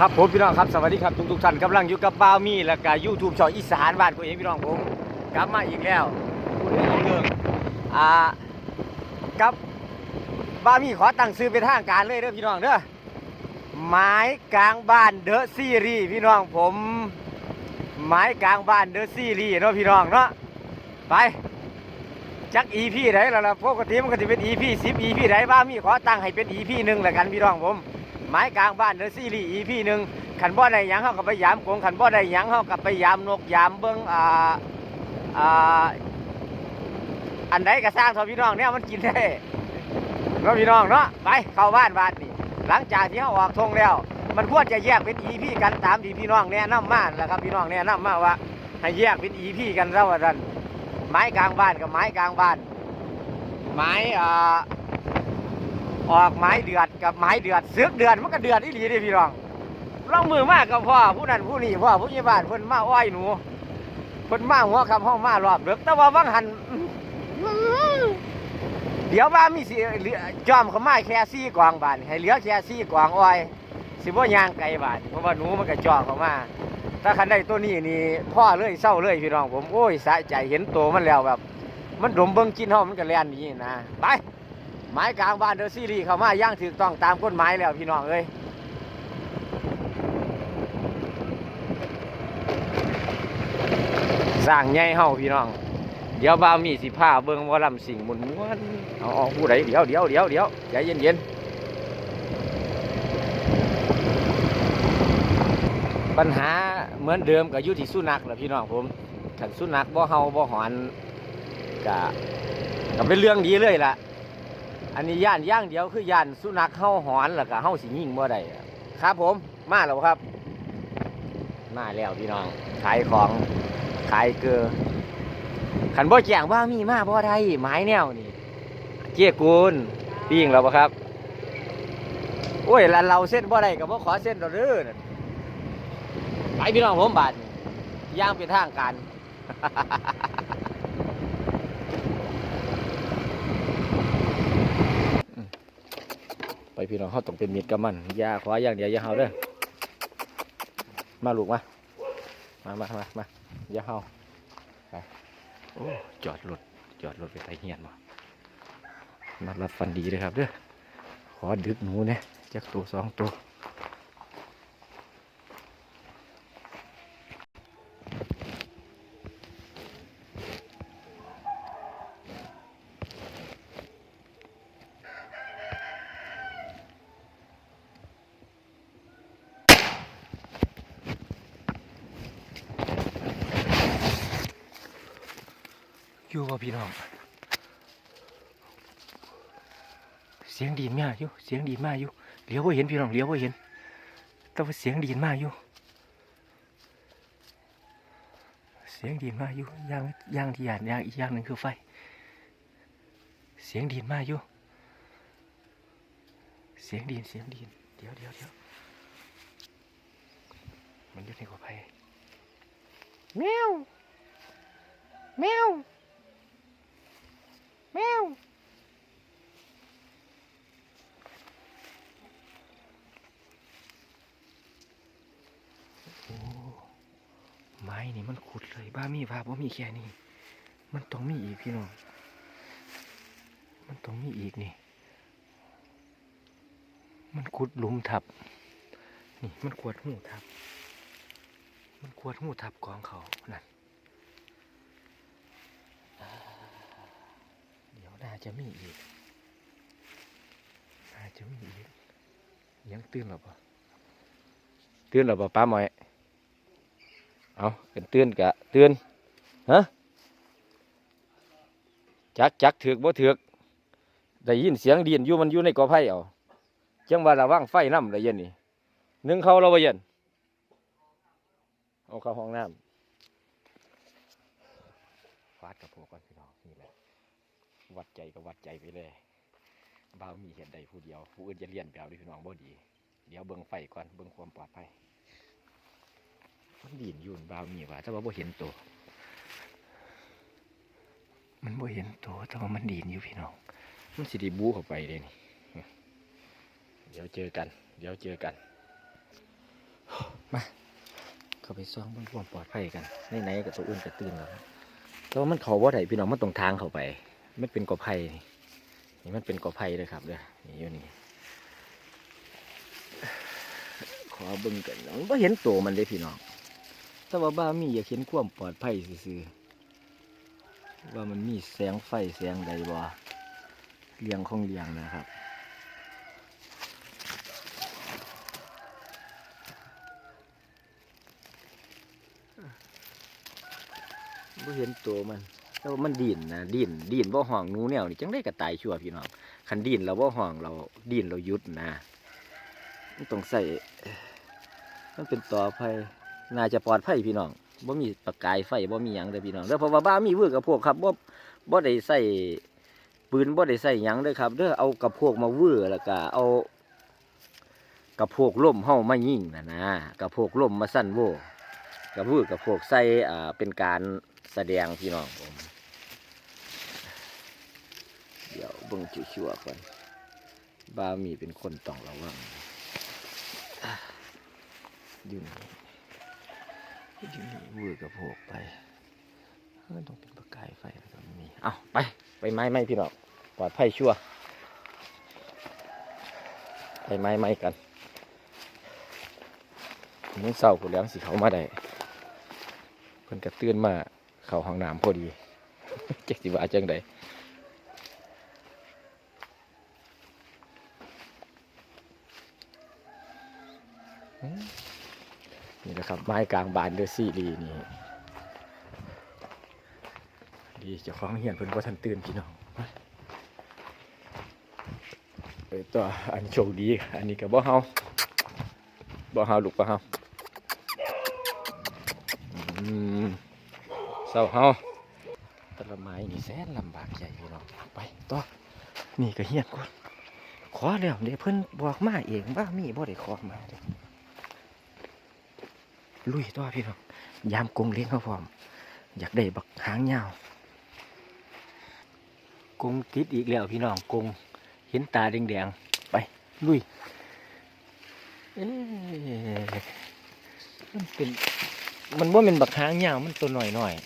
ครับผมพี่น้องครับสวัสดีครับทุกทุกท่านกำลังอยู่กับบ้าวมี่และก็ยูทูบช่องอีสานบ้านกูเองพี่น้องผมกลับมาอีกแล้วพูดเรื่องเรื่องอ่ากับบ้าวมี่ขอตั้งซื้อเป็นทางการเลยเด้อพี่น้องเด้อไม้กลางบ้านเดอะซีรีส์พี่น้องผมไม้กลางบ้านเดอะซีรีส์เนาะพี่น้องเนาะไปจักอีพีไหนแล้วล่ะปกติมันก็จะเป็นอีพีสิบอีพีไหนบ้าวมี่ขอตั้งให้เป็นอีพีหนึ่งละกันพี่น้องผม ไม้กลางบ้านเดอซีรีส์อีพีหนึ่งขันบ่อได้ยังเฮากับไปยามกงขันบ่อได้ยังเฮากับไปยามนกยามเบิ้งอ่าอ่าอันใดก็สร้างเถอพี่น้องเนี่ยมันกินได้เนาพี่น้องเนาะไปเข้าบ้านบ้านนี่หลังจากที่เฮาออกทงแล้ว มันควรจะแยกเป็นอีพี่กันตามที่พี่น้องแนะนำมาแหละครับพี่น้องแนะนำมาว่า ให้แยกเป็นอีพี่กันซะว่าซั่นไม้กลางบ้านกับไม้กลางบ้านไม้อ่า ออกไม้เดือดกับไม้เดือดเสือกเดือดมันก็เดือดอีหลีเด้พี่น้องลองมือมากกับพ่อผู้นั้นผู้นี้พ่อผู้ใหญ่บ้านเพิ่นมาอ้อยหนูเพิ่นมาหัวคำห้องมารอบเดึกแต่ว่าวังหันเดี๋ยวว่ามีสิเหลือจอมเขามาแค่ซี่กวางบานให้เหลือแค่ซี่กวางอ้อย สิบ่ยางไกลบานเพราะว่าหนูมันก็จ่อเขามาถ้าคันได้ตัวนี้นี่พ่อเลยเศร้าเลยพี่น้องผมโอ้ยสะใจเห็นตัวมันแล้วแบบ มันดมเบิ่งกินเฮามันก็แล่นนี้นะไป ไม้กลางบ้านเดอะซีรีเขามาย่างถูกต้องตามกฎหมายแล้วพี่น้องเอ้ยสร้างใหญ่เฮาพี่น้อง เดี๋ยวบ่าวมีสิผ้าเบิ่งว่าลำสิ่งมวนม้วนเอาเอผู้ใดเดี๋ยวเดี๋ยวเดี๋ยวเดี๋ยวใจเย็นเย็นๆปัญหาเหมือนเดิมกับยู่ที่สุนัขแหละพี่น้องผมขันสุนัขบ่เฮาบ่หอนกะก็เป็นเรื่องดีเลยล่ะ อันนี้ย่านย่างเดียวคือย่านสุนัขเฮาหอนแล้วก็เฮาสิยิงบ่ได้ครับผมมาแล้วครับ มาแล้วพี่น้อง ขายของขายเกลือขันบ่แจงว่ามีมาบ่ได้ไม้แนวนี่เกียกูลปิ้งแล้วบ่ครับโอ้ยแล้วเราเส้นบ่ได้ก็บ่ขอเส้นเราเด้อนไปพี่น้องผมบานย่างเป็นทางการ ไปพี่น้องเขาต้องเป็นมิตรกับมันอยาขวาอย่างเดียวอย่าเฮาเด้อมาลูกมามามามามาอย่าเฮาไปโอ้จอดรถจอดรถไปไทยเฮียนมานัดรับฟันดีเลยครับเด้อขอดึกหนูเนี่ยจักตัวสองตัว อยู่ว่าพี่น้องเสียงดีนมากอยู่เสียงดีนมากอยู่เลี้ยวว่าเห็นพี่น้องเลี้ยวว่าเห็นแต่ว่าเสียงดีนมากอยู่เสียงดีนมากอยู่ย่างย่างที่อย่างย่างอีกอย่างหนึ่งคือไฟ เสียงดีนมากอยู่เสียงดีนเสียงดีนเดี๋ยวเดี๋ยวเดี๋ยวมันอยู่ในกอไผ่แมวแมว แมวโอ้ไม้นี่มันขุดเลยบ้ามีว่าบ่มีแค่นี้ มันต้องมีอีกพี่น้อง มันต้องมีอีกนี่ มันขุดหลุมทับ นี่มันขวดหูทับ มันขวดหูทับกองเขานั่นอ่าเดี๋ยว น่าจะมีอีกน่าจะมีอีก ยังตื่นหรอปะตื่นหรอปะป้าหมอย เอาเป็นตื่นกะตื่นฮะจักจักถือกบ่ถือกได้ยินเสียงดินอยู่มันอยู่ในกอไผ่เอาจังว่าระวังไฟน้ำละเย็นนี่นึ่งเขาเราบ่เย็นเอาเข้าห้องน้ำฟาดกับพวกก่อนพี่น้องนี่แหละ วัดใจก็วัดใจไปเลยบ่าวมีเห็นใดผู้เดียว ผู้อื่นจะเลียนแบบด้วยพี่น้องบ่ดี เดี๋ยวเบิ่งไฟก่อนเบิ่งความปลอดภัยมันดินอยู่บ่าวมีว่าแต่ว่าบ่เห็นตัว มันบ่เห็นตัวแต่ว่ามันดีนอยู่พี่น้อง มันสิดีบูเข้าไปเลยนี่เดี๋ยวเจอกัน เดี๋ยวเจอกัน มาเข้าไปซ่องเบนความปลอดภัยกันไหนๆกับตัวอื่นก็ตื่นแล้วแต่ว่ามันเขาว่าไดพี่น้องมันตรงทางเข้าไป มันเป็นกอไผ่นี่นี่มันเป็นกอไผ่เลยครับเด้อนี่อยู่นี่ขอบิ่งกันนาะมันบ่เห็นตัวมันเลยพี่น้องแต่ว่าบ้ามีอยากเห็นความปลอดภัยซื่อๆว่ามันมีแสงไฟแสงใดบ่เลียงของเลียงนะครับบ่เห็นตัวมัน แต่ว่ามันดินนะดินดินบ่าห้องนูแนวนี่จังได้กระตายชัวพี่น้องคันดินเราบ่าห้องเราดินเราหยุดนะมันต้องใส่มันเป็นต่อภัยน่าจะปลอดภัยพี่น้องบ่มีประกายไฟบ่มีหยังเด้อพี่น้องเด้อเพราะว่าบ้ามีเวือกกับพวกครับบ่บ่ได้ใส่ปืนบ่ได้ใส่หยังเด้อครับเด้อเอากับพวกมาเวือแล้วก็เอากับพวกล่มเฮามายิ่งนะนะกับพวกล่มมาสั่นโวกับพูดกับพวกใส่อ่าเป็นการแสดงพี่น้องผม เดี๋ยวเบิ่งชัวร์ๆก่อนบามีเป็นคนต้องระวังอยู่นี่อยู่นี่วือกับพวกไปเออต้องเป็นประกายไฟแล้วก็มีเอาไปไปไม้ไม้พี่น้องปลอดภัยชัวร์ไปไม้ไม้กันมึงเศร้ากูแล้วสิเขามาได้เพิ่นก็ตื่นมาเข้าห้องน้ำพอดีเจักสิว่าจังใด นี่แหละครับ ไม้กลางบานเดอซีรีนี่ ดีเจ้าของเหียนเพิ่นว่าทันตื่นพี่น้องเอ้ยตัวอันโชคดี อันนี้ก็บ่เฮาบ่เฮาลูกบ่เฮาเศร้าเฮาตละไม้นี่แสนลำบากใจพี่น้องไปต่อนี่ก็เฮียนก่อนขอแล้วเดี๋ยวเพิ่นบอกมาเองว่ามีบ่ได้ขอมาเด้ ลุยต่อพี่น้องยามกรงเลี้ยงเขาพร้อม อยากได้บักหางยาวกรงติดอีกแล้วพี่น้องกรงเห็นตาแดงๆ ไป ลุยเอ๊ะมันเป็นมันว่าเป็นบักหางยาวมันตัวหน่อยหน่อยๆ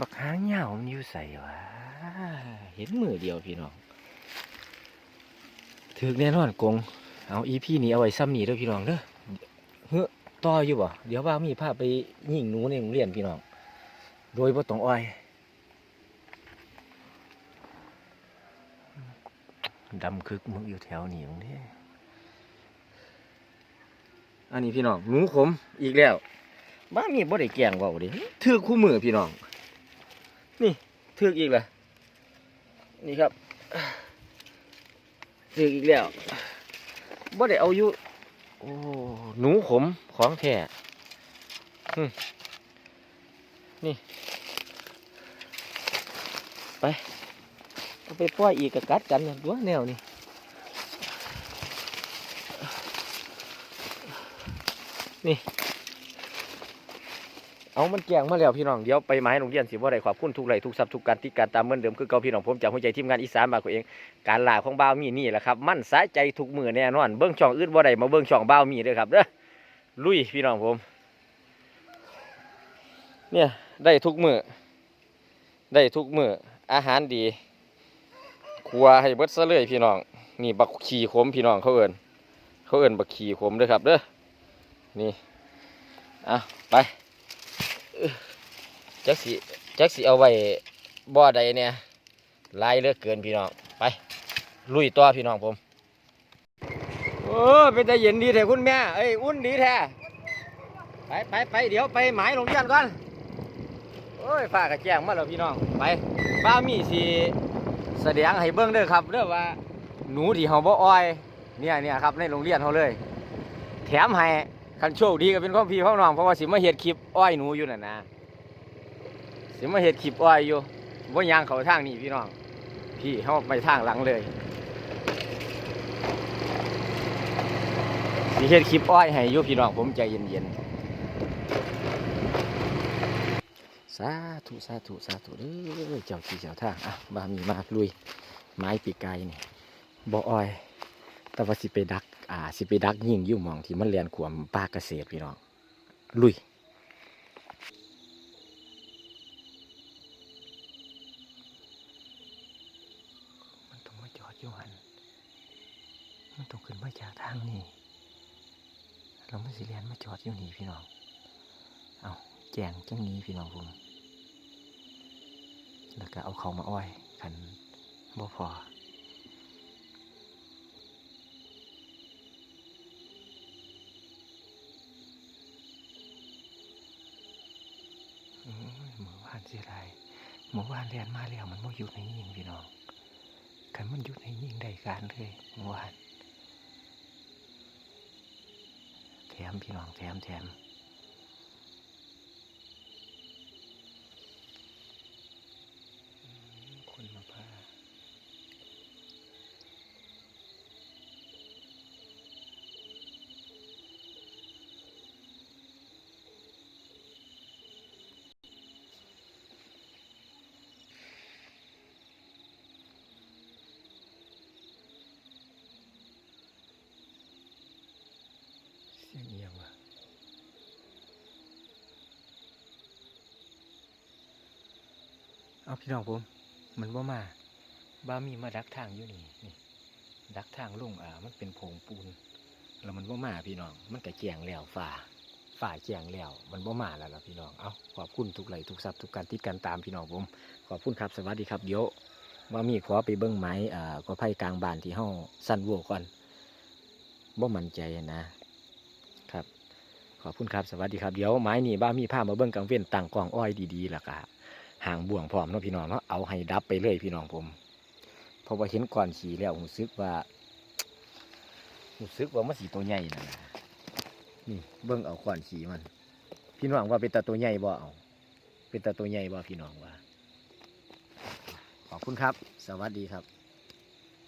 บักหางยาวมันอยู่ใส่วะเห็นมือเดียวพี่น้องถือแน่นอนกง เอาอีพี่นี้เอาไว้ซ้ำนี่เด้อพี่น้องเด้อเฮ้อต่ออยู่บ่เดี๋ยวว่ามีภาพไปยิงหนูในโรงเรียนพี่น้อง โดยบ่ต้องอ้อย ดำคึกมึงอยู่แถวนี้ตรงนี้อันนี้พี่น้องหนูขมอีกแล้ว บ้ามีบ่ได้แกงเว่าดิถือคู่มือพี่น้อง นี่ถืออีกและนี่ครับถืออีกแล้ว บ่ได้เอาอยู่โอ้หนูขมของแท้นี่ ไปเอาไปปล่อยอีกกะกัดกันตัวแนวนี่นี่ เอามันแกงมาแล้วพี่น้องเดี๋ยวไปไม้โรงเรียนสิว่าได้ขอบคุณทุกไหลทุกทรัพย์ทุกการที่การตามเหมือนเดิมคือเก่าพี่น้องผมจากหัวใจทีมงานอีสานมากกว่าเอง การลาของบ่าวมีนี่แหละครับ มั่นสายใจทุกมือแน่นอนเบิ้องช่องอื่นบ่ได้มาเบิ้องช่องบ่าวมีเด้อครับเด้อลุยพี่น้องผม เนี่ยได้ทุกมือได้ทุกมืออาหารดีครัวให้เบิดซะเลยพี่น้องนี่บักขี่ขมพี่น้องเขาเอินเขาเอินบักขี่ขมเด้อครับเด้อนี่อะไป จักสิจักสิเอาไว้บ่อใดเนี่ยลายเลือกเกินพี่น้องไป ลุยต่อพี่น้องผมโอ้เป็นแต่เย็นดีแท้คุณแม่เอ้ยอุ่นดีแท้ไปไปไปเดี๋ยวไปหมายโรงเรียนก่อนโอ้ยฟ้ากระแจ้งมาแล้วพี่น้องไปบ้ามีสิแสดงให้เบิ่งเด้อครับเด้อว่า หนูที่เฮาบ่อ้อย เนี่ยเนี่ยครับในโรงเรียนเฮาเลย แถมให้ คันโชคดีก็เป็นของพี่ของน้องเพราะว่าสิมาเฮ็ดคลิปอ้อยหนูอยู่นั่นนะสิมาเห็ดขีบอ้อยอยู่ว่ายางเขาทางนี้พี่น้อง พี่เขาไปทางหลังเลยสิเห็ดขีบอ้อยให้อยู่พี่น้องผมใจเย็นๆสาธุสาธุสาธุเด้อเจ้าที่เจ้าทางอะบามีมาลุยไม้ปีกไก่นี่บ่อ้อย แต่ว่าสิไปดัก อ่า สิไปดักยิงยู่หมองที่มันเรียนขวมป้าเกษตรพี่น้อง ลุยมันต้องมาจอดอยู่หันมันต้องขึ้นมาจากทางนี้เราไม่สิเรียนมาจอดอยู่นี่พี่น้อง เอาแจงจังนี้พี่น้องผมแล้วก็เอาเขามาอ้อยขันบ่พอ โอ้ยหมู่านเสียดายหมู่บ้านเรียนมาแล้วมันไม่หยุดในยิงพี่น้องขันมันหยุดในยิงได้การเลยหมู่บ้านแถมพี่น้องแถมแถมอืมคนมาพาเสียงเอียงว่ะ เอาพี่น้องผม มันว่ามาบ้ามีมาดักทางอยู่นี่นี่ ดักทางลงอ่ามันเป็นโพงปูน แล้วมันว่ามาพี่น้อง มันก็แจงแล้วฝ่าฝ่าแจงแล้ว มันว่ามาแล้วล่ะพี่น้อง เอาขอบคุณทุกไหลค์ทุกซับทุกการติดกันตามพี่น้องผม ขอบคุณครับ สวัสดีครับเดี๋ยวว่ามีขอไปเบิ้งไม้อ่าก็ไผ่กลางบานที่ห้องสั้นวัวก่อนบ่มั่นใจนะ ครับ ขอบคุณครับ สวัสดีครับ เดี๋ยวไม้นี่บ้ามีผ้ามาเบิ้งกลางเว้นตั้งกลองอ้อยดีๆแล้วก็ ห่างบ่วงพร้อมเนาะพี่น้องเนาะเอาให้ดับไปเลยพี่น้องผมเพราะว่าเห็นก่อนขี่แล้วหูซึกว่าหูซึกว่ามันสีตัวใหญ่นะนี่เบิ้งเอาก่อนขี่มัน พี่น้องว่าเป็นตาตัวใหญ่บ่เอาเป็นตาตัวใหญ่บ่พี่น้องว่า ขอบคุณครับ สวัสดีครับ